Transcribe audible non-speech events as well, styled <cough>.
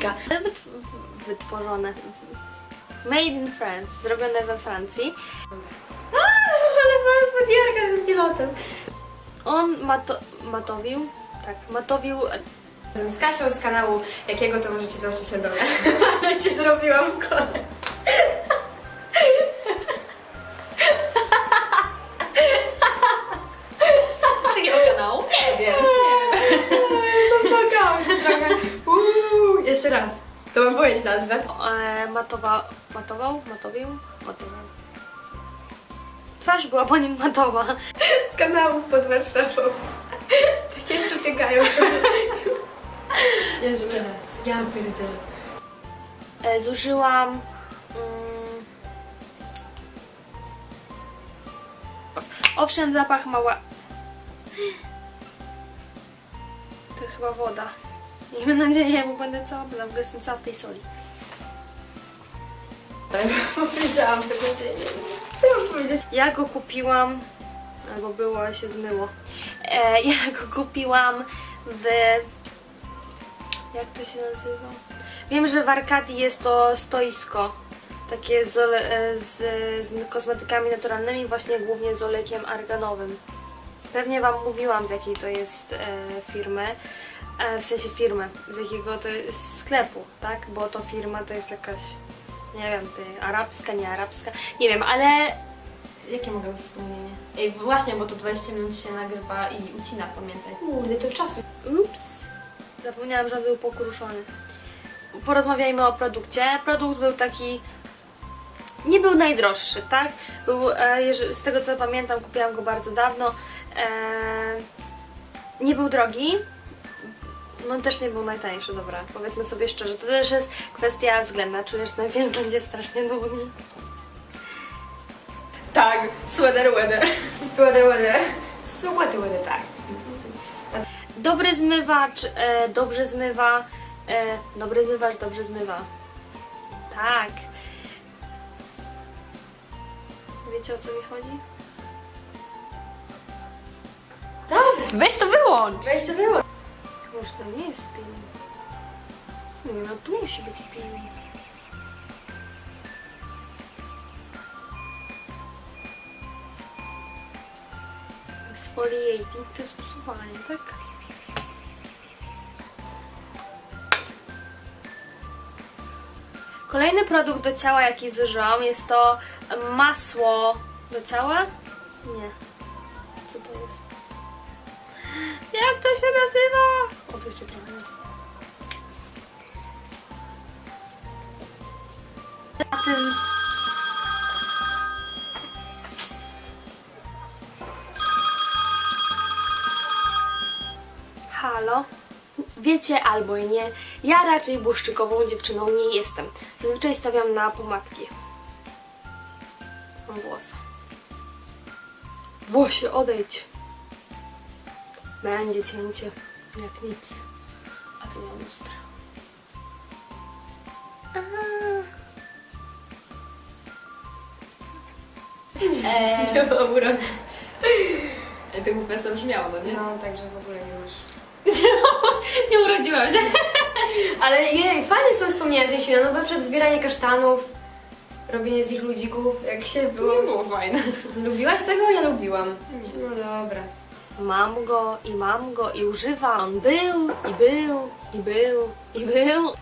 Wytw wytworzone. Made in France, zrobione we Francji. Ale mam podjarka z pilotem. On mato matowił, tak, matowił Z Kasią z kanału Jakiego to możecie zobaczyć na dole. <laughs> Ale cię zrobiłam kolę. z takiego kanału? Nie wiem, nie wiem. <laughs> Trochę. Uuu, jeszcze raz. To mam powiedzieć nazwę. E, matowa, matował, matowił, matował. Twarz była po nim matowa. Z kanałów pod Warszawą. Takie przebiegają. Jeszcze raz. Ja pierdzielę. E, zużyłam. Mm, owszem, zapach mała. To chyba woda. Miejmy nadzieję, bo będę cała, bo jestem cała w tej soli. <laughs> Powiedziałam tego dzień. Co mam powiedzieć? Ja go kupiłam, albo było, ale się zmyło. E, ja go kupiłam w. Jak to się nazywa? Wiem, że w Arkadii jest to stoisko. Takie z, e, z, z kosmetykami naturalnymi, właśnie głównie z olejkiem arganowym. Pewnie Wam mówiłam z jakiej to jest e, firmy. E, w sensie firmy, z jakiego to jest sklepu, tak? Bo to firma to jest jakaś, nie wiem, ty, arabska, nie arabska, nie wiem, ale Jakie mogę mieć wspomnienie? Ej, właśnie, bo to 20 minut się nagrywa i ucina, pamiętaj. Kurde, to czasu. Ups. Zapomniałam, że on był pokruszony. Porozmawiajmy o produkcie. Produkt był taki... Nie był najdroższy, tak? Był, e, z tego co pamiętam, kupiłam go bardzo dawno. E, nie był drogi. No też nie był najtańszy, dobra. Powiedzmy sobie szczerze. To też jest kwestia względna. Czujesz, że ten film <laughs> będzie strasznie długi. Tak, sweater weather. Sweater weather. Sweater weather, tak. Dobry zmywacz, e, dobrze zmywa. E, dobry zmywacz, dobrze zmywa. Tak. Wiecie o co mi chodzi? Dobra. Weź to wyłącz! Weź to było. Może to nie jest pil. Nie no, tu musi być pil. Exfoliating to jest usuwanie, tak? Kolejny produkt do ciała, jaki zużyłam, jest to masło do ciała? Nie. Co to jest? Jak to się nazywa? O, tu jeszcze trochę jest. Na tym... Halo? Wiecie albo i nie, ja raczej błyszczykową dziewczyną nie jestem. Zazwyczaj stawiam na pomadki. Mam włosa. Włosie, odejdź. Będzie cięcie, jak nic. A tu nie ma lustra. Eee, <laughs> Nie mam urodzin. to głupie co brzmiało, no nie? No, także w ogóle nie masz. <laughs> nie urodziłam się. <laughs> Ale jej, fajne są wspomnienia z jesienią, no bo przed zbieranie kasztanów, robienie z nich ludzików, jak się było. było fajne. Lubiłaś tego? Ja lubiłam. No dobra. Mam go i mam go i używam. Był i był i był i był.